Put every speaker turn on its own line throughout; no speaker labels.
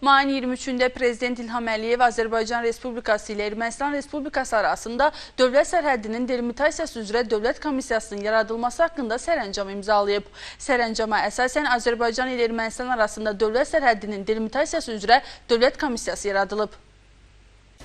Mayın 23-də Prezident İlham Əliyev Azərbaycan Respublikası ilə Ermənistan Respublikası arasında dövlət sərhədinin delimitasiyası üzrə dövlət komissiyasının yaradılması haqqında sərəncam imzalayıb. Sərəncama əsasən Azərbaycan ilə Ermənistan arasında dövlət sərhədinin delimitasiyası üzrə dövlət komissiyası yaradılıb.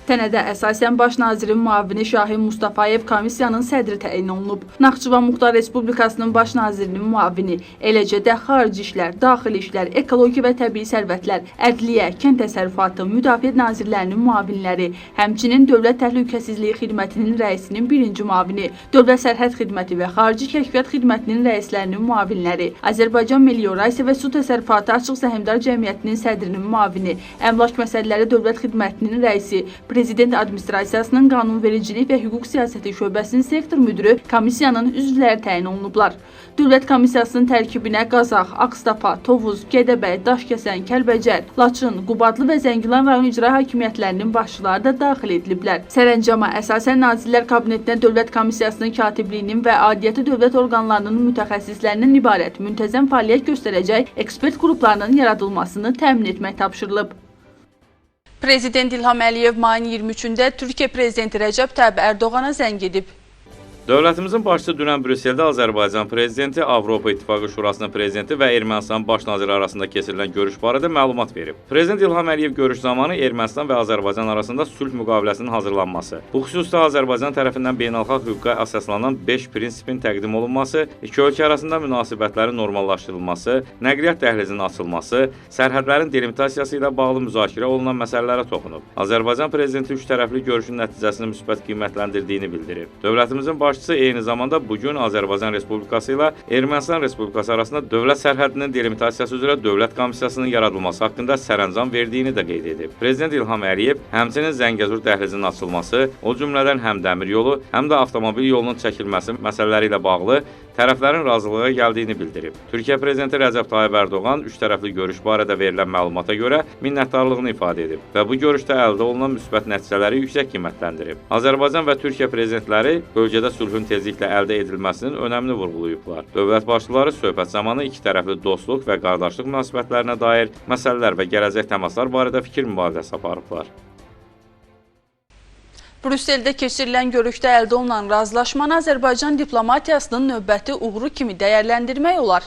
Tənədə əsasən Baş nazirin müavini Şahin Mustafayev komissiyanın sədri təyin olunub. Naxçıvan Muxtar Respublikasının baş nazirinin müavini, eləcə də xarici işlər, daxili işlər, ekologiya və təbii sərvətlər, ədliyyə, kənd təsərrüfatı, müdafiə nazirlərinin müavinləri, həmçinin Dövlət Təhlükəsizliyi Xidmətinin rəisinin birinci müavini, Dövlət Sərhəd Xidməti və Xarici Kəşfiyyat Xidmətinin rəislərinin müavinləri, Azərbaycan Meliorasiya və Su Təsərrüfatı Açıq Səhmdar Cəmiyyətinin sədrinin müavini, Əmlak Məsələləri Dövlət Xidmətinin rəisi, Prezident Administrasiyasının qanunvericilik və hüquq siyasəti şöbəsinin sektor müdürü komissiyanın üzvləri təyin olunublar. Dövlət komissiyasının tərkibinə Qazax, Ağstapa, Tovuz, Gədəbəy, Daşkəsən, Kəlbəcər, Laçın, Qubadlı və Zəngilan rayon icra hakimiyyətlərinin başçıları da daxil ediliblər. Sərəncama əsasən Nazirlər Kabinetinə Dövlət Komissiyasının katibliyinin və aidiyyəti dövlət orqanlarının mütəxəssislərindən ibarət müntəzəm fəaliyyət göstərəcək ekspert qruplarının yaradılmasını təmin etmək tapşırılıb. Prezident İlham Əliyev mayın 23-də Türkiyə Prezidenti Rəcəb Tayyip Ərdoğana zəng edib.
Dövlətimizin başçısı dünən Brüsseldə Azərbaycan prezidenti, Avropa İttifaqı Şurasının prezidenti və Ermənistan baş naziri arasında keçirilən görüş barədə məlumat verib. Prezident İlham Əliyev görüş zamanı Ermənistan və Azərbaycan arasında sülh müqaviləsinin hazırlanması, bu xüsusda Azərbaycan tərəfindən beynəlxalq hüquqa əsaslanan 5 prinsipin təqdim olunması, iki ölkə arasında münasibətlərin normallaşdırılması, nəqliyyat dəhlizinin açılması, sərhədlərin delimitasiyası ilə bağlı müzakirə olunan məsələlərə toxunub. Azərbaycan prezidenti üç tərəfli görüşün nəticəsini müsbət qiymətləndirdiyini bildirib. Dövlətimizin baş başçısı eyni zamanda bugün Azərbaycan Respublikası ilə Ermənistan Respublikası arasında dövlət sərhədinin delimitasiyası üzrə dövlət komissiyasının yaradılması haqqında sərəncam verdiyini də qeyd edib. Prezident İlham Əliyev həmçinin Zəngəzur dəhlizinin açılması, o cümlədən həm dəmir yolu, həm də avtomobil yolunun çəkilməsi məsələləri ilə bağlı tərəflərin razılığa gəldiyini bildirib. Türkiyə prezidenti Rəcəb Tayyib Ərdoğan üç tərəfli görüş barədə verilən məlumata görə minnətdarlığını ifadə edib və bu görüşdə əldə olunan müsbət nəticələri yüksək qiymətləndirib. Azərbaycan və Türkiyə prezidentləri bölgədə sülhün tezliklə əldə edilməsinin önəmini vurğulayıblar. Dövlət başçıları söhbət zamanı iki tərəfli dostluq və qardaşlıq münasibətlərinə dair məsələlər və gələcək təmaslar barədə fikir mübadiləsi aparıblar.
Brüsseldə keçirilən görüşdə əldə olunan razılaşmanı Azərbaycan diplomatiyasının növbəti uğuru kimi dəyərləndirmək olar.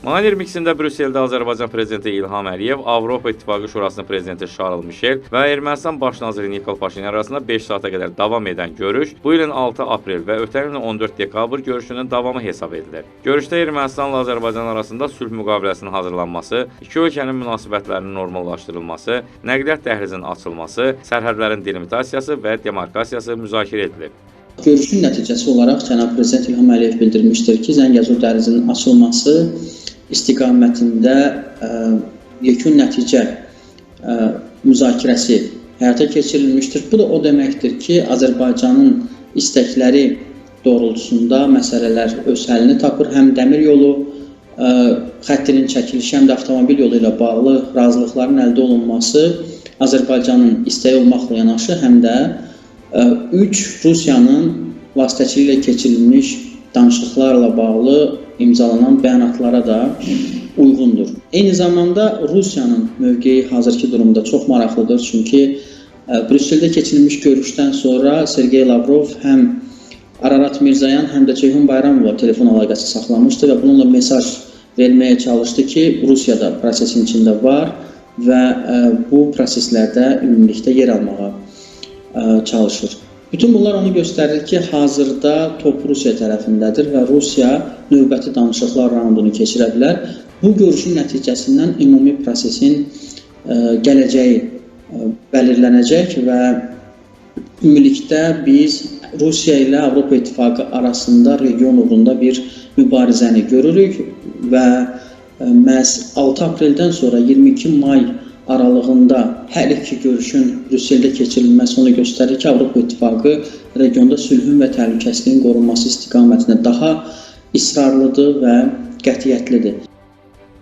Mayın 22-sində Brüsseldə Azərbaycan prezidenti İlham Əliyev, Avropa İttifaqı Şurasının prezidenti Şarl Mişel və Ermənistan baş naziri Nikol Paşinyan arasında 5 saata qədər davam edən görüş bu ilin 6 aprel və ötən ilin 14 dekabr görüşünün davamı hesab edilir. Görüşdə Ermənistanla Azərbaycan arasında sülh müqaviləsinin hazırlanması, iki ölkənin münasibətlərinin normallaşdırılması, nəqliyyat dəhlizinin açılması, sərhədlərin delimitasiyası və demarkasiyası müzakirə edilib.
Görüşün nəticəsi olaraq cənab prezident İlham Əliyev bildirmişdir ki, Zəngəzur dəhlizinin açılması istiqamətində ə, yekun nəticə ə, müzakirəsi həyata keçirilmişdir. Bu da o deməkdir ki, Azərbaycanın istəkləri doğrultusunda məsələlər öz həllini tapır. Həm dəmir yolu ə, xəttinin çəkilişi, həm də avtomobil yolu ilə bağlı razılıqların əldə olunması Azərbaycanın istəyi olmaqla yanaşı, həm də ə, üç Rusiyanın vasitəçiliyi ilə keçirilmiş danışıqlarla bağlı imzalanan bəyanatlara da uyğundur. Eyni zamanda Rusiyanın mövqeyi hazırki durumda çox maraqlıdır, çünki Brüsseldə keçirilmiş görüşdən sonra Sergey Lavrov həm Ararat Mirzayan, həm də Ceyhun Bayramovla telefon əlaqəsi saxlamışdı və bununla mesaj verməyə çalışdı ki, Rusiya da prosesin içində var və bu proseslərdə ümumilikdə yer almağa çalışır. Bütün bunlar onu göstərir ki, hazırda top Rusiya tərəfindədir və Rusiya növbəti danışıqlar raundunu keçirə bilər. Bu görüşün nəticəsindən ümumi prosesin ə, gələcəyi ə, bəlirlənəcək və ümumilikdə biz Rusiya ilə Avropa İttifaqı arasında region uğrunda bir mübarizəni görürük və məhz 6 apreldən sonra 22 may aralığında hər iki görüşün Brüsseldə keçirilməsi onu göstərir ki, Avropa İttifaqı regionda sülhün və təhlükəsizliyin qorunması istiqamətində daha israrlıdır və qətiyyətlidir.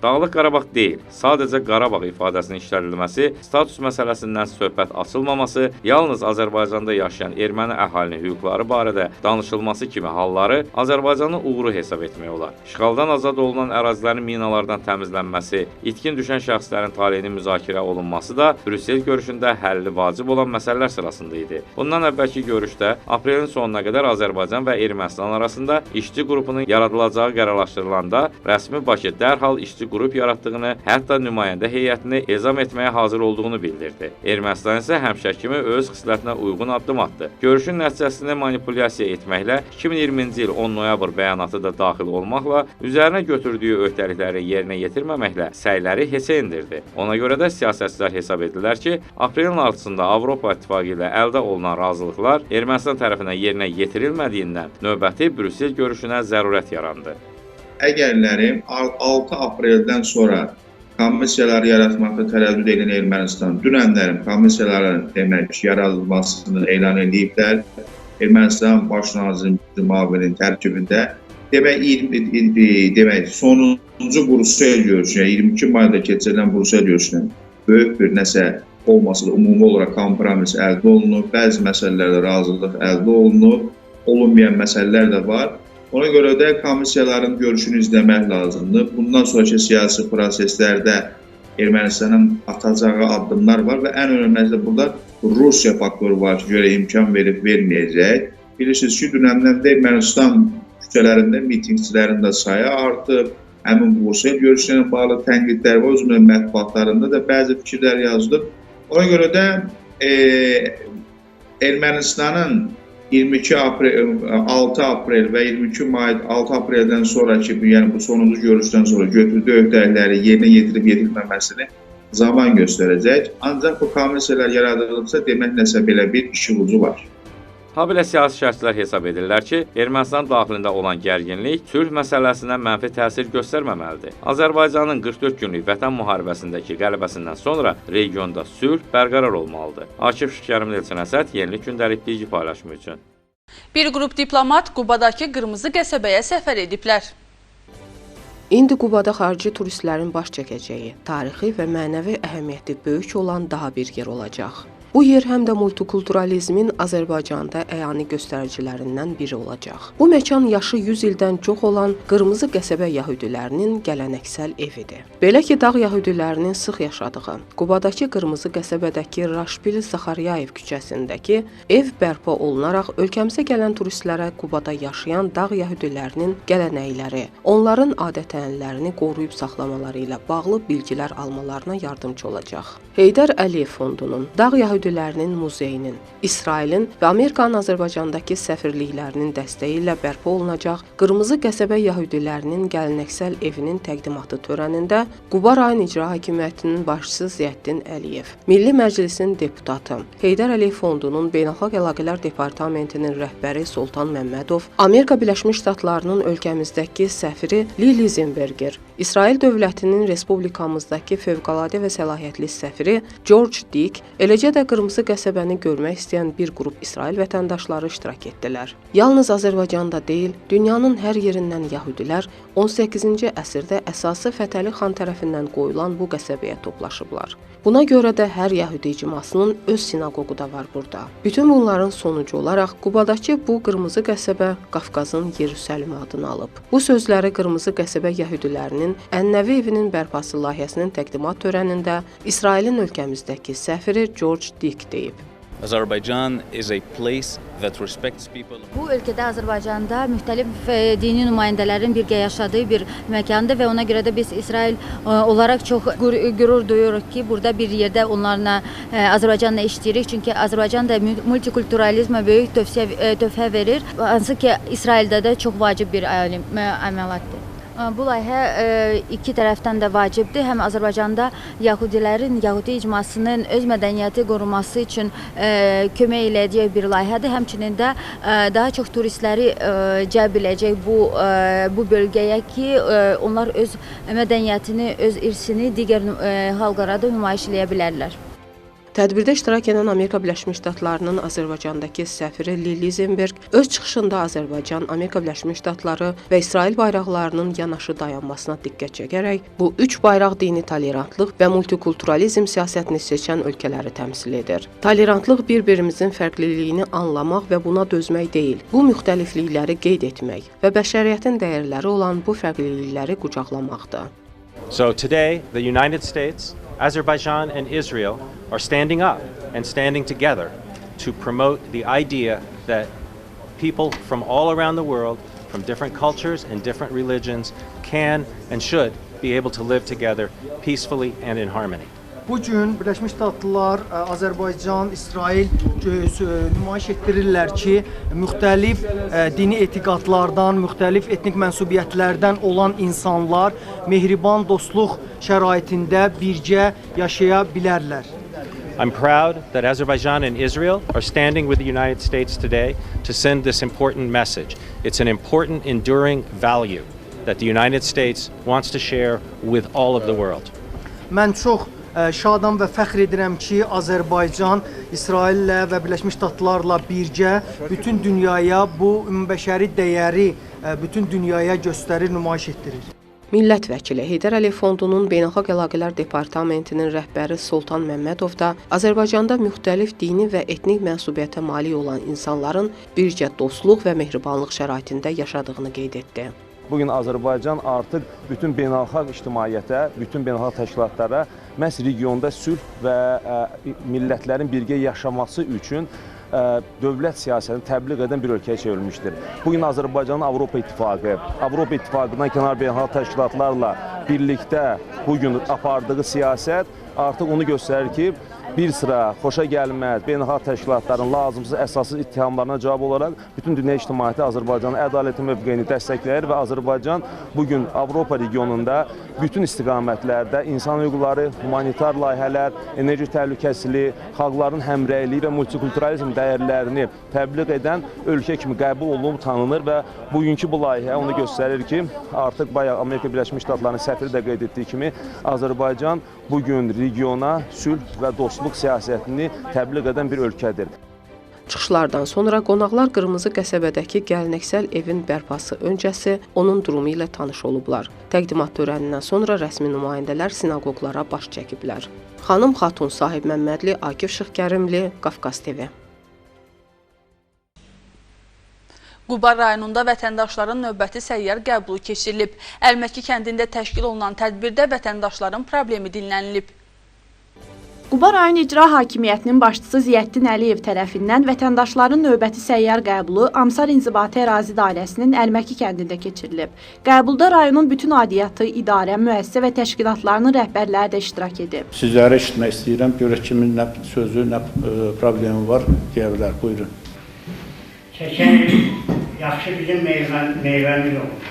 Dağlıq Qarabağ deyil, sadəcə Qarabağ ifadəsinin işlədilməsi, status məsələsindən söhbət açılmaması, yalnız Azərbaycanda yaşayan erməni əhalinin hüquqları barədə danışılması kimi halları Azərbaycanın uğuru hesab etmək olar. İşğaldan azad olunan ərazilərin minalardan təmizlənməsi, itkin düşən şəxslərin taleyinin müzakirə olunması da Brüssel görüşündə həlli vacib olan məsələlər sırasında idi. Bundan əvvəlki görüşdə aprelin sonuna qədər Azərbaycan və Ermənistan arasında işçi qrupunun yaradılacağı qərarlaşdırılanda rəsmi Bakı dərhal işçi qrup yaratdığını, hətta nümayəndə heyətini ezam etməyə hazır olduğunu bildirdi. Ermənistan isə həmişə kimi öz xislətinə uyğun addım atdı. Görüşün nəticəsində manipulyasiya etməklə 2020-ci il 10 noyabr bəyanatı da daxil olmaqla üzərinə götürdüyü öhdəlikləri yerinə yetirməməklə səyləri heçə endirdi. Ona görə də siyasətçilər hesab edirlər ki, aprelin 6-sında Avropa İttifaqı ilə əldə olunan razılıqlar Ermənistan tərəfindən yerinə yetirilmədiyindən növbəti Brüssel görüşünə zərurət yarandı.
Əgərlərim 6 apreldən sonra komissiyaları yaratmaqda tərəddüd edən Ermənistan dünənlərin komissiyaların demək yaradılmasını elan ediblər. Ermənistan baş naziri müavinin tərkibində demək 20 demək sonuncu Brüssel görüşü, 22 mayda keçirilən Brüssel görüşündən böyük bir nəsə olmasa da ümumi olaraq kompromis əldə olunub, bəzi məsələlərdə razılıq əldə olunub, olunmayan məsələlər də var. Ona görə də komissiyaların görüşünü izləmək lazımdır. Bundan sonraki siyasi proseslərdə Ermənistanın atacağı addımlar var və ən önəmlisi burada Rusiya faktoru var ki, görə imkan verib verməyəcək. Bilirsiniz ki, dünəndən də Ermənistan küçələrində mitinqçilərin də sayı artıb. Həmin Rusiya görüşünə bağlı tənqidlər var, özünün mətbuatlarında da bəzi fikirlər yazılıb. Ona görə də e, Ermənistanın 22 aprel 6 aprel və 22 may 6 apreldən sonrakı yəni bu sonuncu görüşdən sonra götürdüyü öhdəlikləri yerinə yetirib yetirməməsini zaman göstərəcək. Ancaq bu komissiyalar yaradılırsa demək nəsə belə bir işi ucu var.
Habelə siyasi şəxslər hesab edirlər ki, Ermənistan daxilində olan gərginlik sülh məsələsinə mənfi təsir göstərməməlidir. Azərbaycanın 44 günlük vətən müharibəsindəki qələbəsindən sonra regionda sülh bərqərar olmalıdır. Akif Şəkərim Elçin Əsəd, Yenilik Gündəlik bilgi paylaşımı üçün.
Bir qrup diplomat Qubadakı Qırmızı qəsəbəyə səfər ediblər.
İndi Qubada xarici turistlərin baş çəkəcəyi, tarixi və mənəvi əhəmiyyəti böyük olan daha bir yer olacaq. Bu yer həm də multikulturalizmin Azərbaycanda əyani göstəricilərindən biri olacaq. Bu məkan yaşı 100 ildən çox olan Qırmızı qəsəbə yəhudilərinin gələnəksəl evidir. Belə ki, dağ yəhudilərinin sıx yaşadığı Qubadakı Qırmızı qəsəbədəki Raşbil Zaxaryayev küçəsindəki ev bərpa olunaraq ölkəmizə gələn turistlərə Qubada yaşayan dağ yəhudilərinin gələnəkləri, onların adət-ənənələrini qoruyub saxlamaları ilə bağlı bilgilər almalarına yardımcı olacaq. Heydər Əliyev Fondunun Dağ Yəhudilərinin Muzeyinin, İsrailin və Amerikanın Azərbaycandakı səfirliklərinin dəstəyi ilə bərpa olunacaq Qırmızı qəsəbə Yəhudilərinin gələnəksəl evinin təqdimatı törənində Quba rayon icra hakimiyyətinin başçısı Ziyəddin Əliyev, Milli Məclisin deputatı, Heydər Əliyev Fondunun Beynəlxalq Əlaqələr Departamentinin rəhbəri Soltan Məmmədov, Amerika Birləşmiş Ştatlarının ölkəmizdəki səfiri Lili Zinberger, İsrail dövlətinin respublikamızdakı fövqəladə və səlahiyyətli səfiri George Dick, eləcə də Qırmızı qəsəbəni görmək istəyən bir qrup İsrail vətəndaşları iştirak etdilər. Yalnız Azərbaycanda deyil, dünyanın hər yerindən yəhudilər 18-ci əsrdə əsası Fətəli xan tərəfindən qoyulan bu qəsəbəyə toplaşıblar. Buna görə də hər yəhudi icmasının öz sinaqoqu da var burada. Bütün bunların sonucu olaraq Qubadakı bu qırmızı qəsəbə Qafqazın Yerusəlimi adını alıb. Bu sözləri qırmızı qəsəbə yəhudilərinin Ən-Nəvi evinin bərpası layihəsinin təqdimat törənində İsrailin ölkəmizdəki səfiri George Dick deyib.
Azerbaijan is a place that respects people.
Bu ölkədə Azərbaycanda müxtəlif e, dini nümayəndələrin birgə yaşadığı bir məkandır və ona görə də biz İsrail e, olaraq çox qür- qürur duyuruq ki, burada bir yerdə onlarla e, Azərbaycanla işləyirik. Çünki Azərbaycan da multikulturalizmə böyük tövsiyə töhfə verir. Hansı ki, İsraildə də çox vacib bir əməlatdır. Ə, Bu layihə ə, iki tərəfdən də vacibdir. Həm Azərbaycanda yəhudilərin, yəhudi icmasının öz mədəniyyəti qorunması üçün ə, kömək eləyəcək bir layihədir. Həmçinin də ə, daha çox turistləri cəlb eləyəcək bu bu bölgəyə ki, onlar öz mədəniyyətini, öz irsini digər xalqlara da nümayiş eləyə bilərlər.
Tədbirdə iştirak edən Amerika Birləşmiş Ştatlarının Azərbaycandakı səfiri Lili Zenberg öz çıxışında Azərbaycan, Amerika Birləşmiş Ştatları və İsrail bayraqlarının yanaşı dayanmasına diqqət çəkərək bu üç bayraq dini tolerantlıq və multikulturalizm siyasətini seçən ölkələri təmsil edir. Tolerantlıq bir-birimizin fərqliliyini anlamaq və buna dözmək deyil, bu müxtəliflikləri qeyd etmək və bəşəriyyətin dəyərləri olan bu fərqlilikləri qucaqlamaqdır.
So today, the United States, Azerbaijan, and Israel are standing up and standing together to promote the idea that people from all around the world, from different cultures and different religions, can and should be able to live together peacefully and in harmony.
Bu gün Birləşmiş Ştatlar, ə, Azərbaycan, İsrail nümayiş etdirirlər ki, müxtəlif ə, dini etiqadlardan, müxtəlif etnik mənsubiyyətlərdən olan insanlar mehriban dostluq şəraitində birgə yaşaya bilərlər.
I'm proud that Azerbaijan and Israel are standing with the United States today to send this important message. It's an important, enduring value that the United States wants to share with all of the world.
Mən çox şadam və fəxr edirəm ki, Azərbaycan İsraillə və Birləşmiş Ştatlarla birgə bütün dünyaya bu ümumbəşəri dəyəri ə, bütün dünyaya göstərir, nümayiş etdirir.
Millət vəkili Heydər Əliyev Fondunun Beynəlxalq Əlaqələr Departamentinin rəhbəri Soltan Məmmədov da Azərbaycanda müxtəlif dini və etnik mənsubiyyətə malik olan insanların birgə dostluq və mehribanlıq şəraitində yaşadığını qeyd etdi.
Bu gün Azərbaycan artıq bütün beynəlxalq ictimaiyyətə, bütün beynəlxalq təşkilatlara məhz regionda sülh və ə, millətlərin birgə yaşaması üçün ə, dövlət siyasətini təbliğ edən bir ölkəyə çevrilmişdir. Bu gün Azərbaycanın Avropa İttifaqı, Avropa İttifaqından kənar beynəlxalq təşkilatlarla birlikdə bu gün apardığı siyasət artıq onu göstərir ki, bir sıra xoşa gəlməz beynəlxalq təşkilatların lazımsız əsassız ittihamlarına cavab olaraq bütün dünya ictimaiyyəti Azərbaycanın ədalətli mövqeyini dəstəkləyir və Azərbaycan bu gün Avropa regionunda bütün istiqamətlərdə insan hüquqları, humanitar layihələr, enerji təhlükəsizliyi, xalqların həmrəyliyi və multikulturalizm dəyərlərini təbliğ edən ölkə kimi qəbul olunub tanınır və bugünkü bu layihə onu göstərir ki, artıq bayaq Amerika Birləşmiş Ştatlarının səfiri də qeyd etdiyi kimi Azərbaycan bu gün regiona sülh və dostluq siyasətini təbliğ edən bir ölkədir.
Çıxışlardan sonra qonaqlar Qırmızı qəsəbədəki gələneksel evin bərpası öncəsi onun durumu ilə tanış olublar. Təqdimat törənindən sonra rəsmi nümayəndələr sinaqoqlara baş çəkiblər. Xanım Xatun Sahib Məmmədli, Akif Şıxkərimli, Qafqaz TV.
Quba rayonunda vətəndaşların növbəti səyyar qəbulu keçirilib. Əlməki kəndində təşkil olunan tədbirdə vətəndaşların problemi dinlənilib.
Quba rayon icra hakimiyyətinin başçısı Ziyəddin Əliyev tərəfindən vətəndaşların növbəti səyyar qəbulu Amsar İnzibati Ərazi Dairəsinin Əlməki kəndində keçirilib. Qəbulda rayonun bütün aidiyyatı, idarə, müəssisə və təşkilatlarının rəhbərləri də iştirak edib.
Sizləri eşitmək istəyirəm. Görək kimin nə sözü, nə ə, problemi var deyə bilər. Buyurun.
İl yaxşı bizim meyven, meyvemiz olur.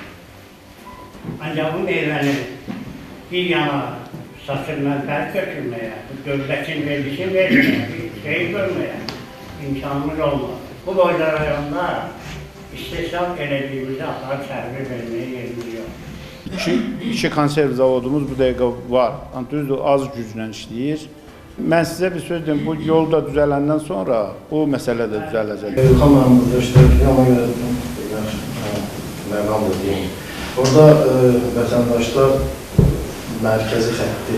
Ancak bu meyvenin bir yana satılmaz, belki götürmeye, devletin vergisi vermeye, bir şey, şey görmeye imkanımız olmaz. Bu boyda rayonda istesnaf elediğimizde hata servis vermeye yerimiz yok.
İki, iki konserv zavodumuz bu dəqiqə var. Düzdür, az güclə işləyir. Mən sizə bir söz deyim, bu yol da düzələndən sonra bu məsələ də düzələcək.
Komandamızda iştirak ona görə yaxşı, məqamdır deyim. Orada ə, vətəndaşlar mərkəzi xətti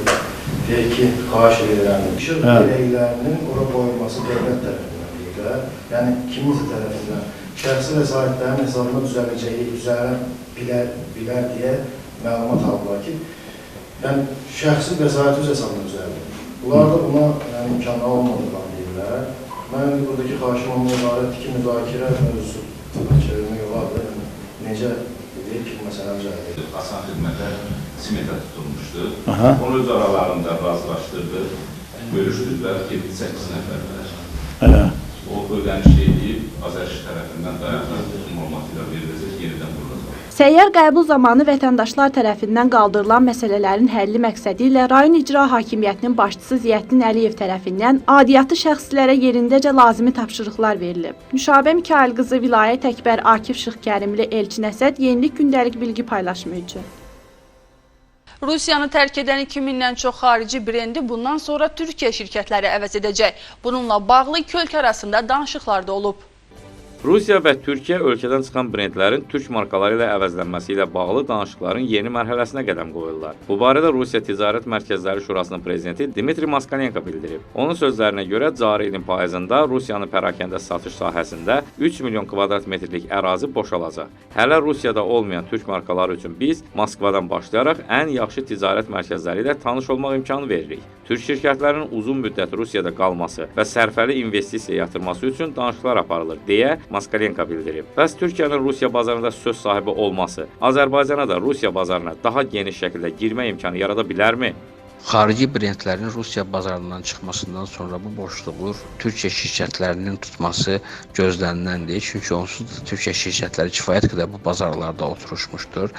deyir ki, xahiş edirəm. İşıq dirəklərinin ora qoyulması dövlət tərəfindən deyirlər. Yəni kiminsə tərəfindən şəxsi vəsaitlərin hesabına düzələcəyi, düzələ bilər, bilər deyə məlumat aldılar ki, yəni şəxsi vəsait öz hesabına düzəldir. Bunlar da buna yəni, imkanı olmadıqlarını deyirlər. Mən buradakı xahişim onunla ibarətdir ki, müzakirə mövzusu çevirmək olardı. Necə deyir ki, bu məsələ düzəldir.
Asan xidmətə simeta tutulmuşdu.
Aha.
Onu öz aralarında razılaşdırdı. Bölüşdürdülər 7-8 nəfərlər.
Hə.
O ödəniş edib Azərbaycan tərəfindən dayaqlar normativ ilə veriləcək, yenidən qurulacaq.
Səyyar qəbul zamanı vətəndaşlar tərəfindən qaldırılan məsələlərin həlli məqsədi ilə rayon icra hakimiyyətinin başçısı Ziyəddin Əliyev tərəfindən aidiyyatı şəxslərə yerindəcə lazımi tapşırıqlar verilib. Nüşabə Mikail qızı vilayət əkbər Akif Şıxkərimli Elçin Əsəd yenilik gündəlik bilgi paylaşımı üçün.
Rusiyanı tərk edən 2000-dən çox xarici brendi bundan sonra Türkiyə şirkətləri əvəz edəcək. Bununla bağlı iki ölkə arasında danışıqlar da olub.
Rusiya və Türkiyə ölkədən çıxan brendlərin türk markaları ilə əvəzlənməsi ilə bağlı danışıqların yeni mərhələsinə qədəm qoyurlar. Bu barədə Rusiya Ticarət Mərkəzləri Şurasının prezidenti Dmitri Moskalenko bildirib. Onun sözlərinə görə cari ilin payızında Rusiyanın pərakəndə satış sahəsində 3 milyon kvadrat metrlik ərazi boşalacaq. Hələ Rusiyada olmayan türk markaları üçün biz Moskvadan başlayaraq ən yaxşı ticarət mərkəzləri ilə tanış olmaq imkanı veririk. Türk şirkətlərinin uzun müddət Rusiyada qalması və sərfəli investisiya yatırması üçün danışıqlar aparılır deyə Moskalenko bildirib. Bəs Türkiyənin Rusiya bazarında söz sahibi olması Azərbaycana da Rusiya bazarına daha geniş şəkildə girmə imkanı yarada bilərmi?
Xarici brendlərin Rusiya bazarından çıxmasından sonra bu boşluğu Türkiyə şirkətlərinin tutması gözləniləndir. Çünki onsuz da Türkiyə şirkətləri kifayət qədər bu bazarlarda oturuşmuşdur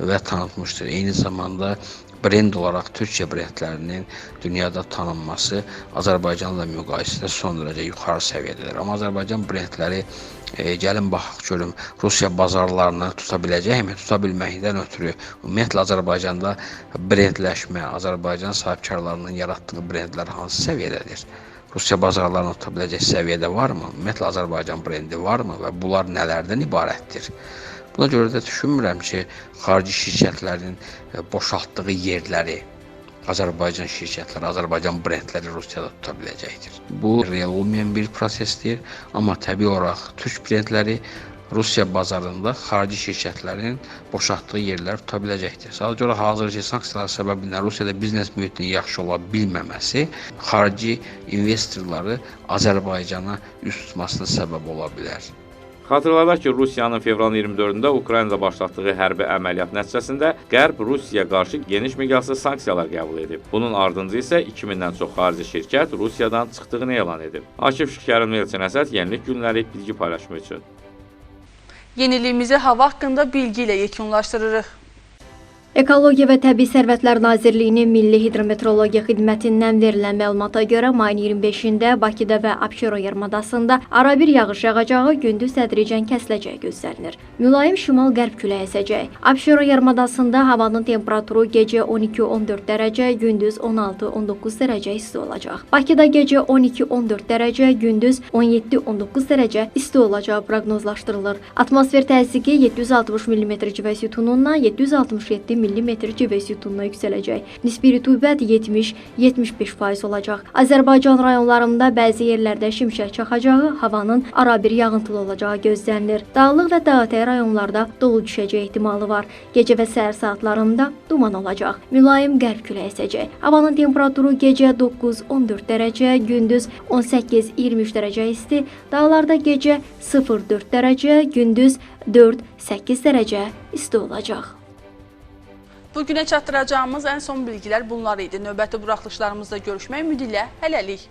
və tanıtmışdır. Eyni zamanda brend olaraq Türkiyə brendlərinin dünyada tanınması Azərbaycanla müqayisədə son dərəcə yuxarı səviyyədədir. Amma Azərbaycan brendləri e, gəlin baxaq görüm Rusiya bazarlarını tuta biləcəkmi? Tuta bilməkdən ötürü ümumiyyətlə Azərbaycanda brendləşmə, Azərbaycan sahibkarlarının yaratdığı brendlər hansı səviyyədədir? Rusiya bazarlarını tuta biləcək səviyyədə varmı? Ümumiyyətlə Azərbaycan brendi varmı və bunlar nələrdən ibarətdir? Buna görə də düşünmürəm ki, xarici şirkətlərin e, boşaltdığı yerləri Azərbaycan şirkətləri, Azərbaycan brendləri Rusiyada tuta biləcəkdir. Bu real olmayan bir prosesdir, amma təbii olaraq türk brendləri Rusiya bazarında xarici şirkətlərin boşaltdığı yerlər tuta biləcəkdir. Sadəcə olaraq hazırki sanksiyalar səbəbindən Rusiyada biznes mühitinin yaxşı ola bilməməsi xarici investorları Azərbaycana üst tutmasına səbəb ola bilər.
Xatırladaq ki, Rusiyanın fevralın 24-də Ukraynada başlatdığı hərbi əməliyyat nəticəsində Qərb Rusiyaya qarşı geniş miqyaslı sanksiyalar qəbul edib. Bunun ardınca isə 2000-dən çox xarici şirkət Rusiyadan çıxdığını elan edib. Akif Şükərim Elçin Əsəd, Yenilik Günləri bilgi paylaşımı üçün.
Yeniliyimizi hava haqqında bilgi ilə yekunlaşdırırıq.
Ekologiya və Təbii Sərvətlər Nazirliyinin Milli Hidrometeorologiya Xidmətindən verilən məlumata görə mayın 25-də Bakıda və Abşeron yarımadasında arabir yağış yağacağı, gündüz tədricən kəsiləcəyi gözlənilir. Mülayim şimal-qərb küləyi əsəcək. Abşeron yarımadasında havanın temperaturu gecə 12-14 dərəcə, gündüz 16-19 dərəcə isti olacaq. Bakıda gecə 12-14 dərəcə, gündüz 17-19 dərəcə isti olacağı proqnozlaşdırılır. Atmosfer təzyiqi 760 mm civə sütunundan 767 mm civə sütununa yüksələcək. Nisbi rütubət 70-75% olacaq. Azərbaycan rayonlarında bəzi yerlərdə şimşək çaxacağı, havanın arabir yağıntılı olacağı gözlənilir. Dağlıq və dağətəyi rayonlarda dolu düşəcəyi ehtimalı var. Gecə və səhər saatlarında duman olacaq. Mülayim qərb küləyi əsəcək. Havanın temperaturu gecə 9-14 dərəcə, gündüz 18-23 dərəcə isti, dağlarda gecə 0-4 dərəcə, gündüz 4-8 dərəcə isti olacaq.
Bugünə çatdıracağımız ən son bilgilər bunlar idi. Növbəti buraxılışlarımızda görüşmək ümidi ilə hələlik.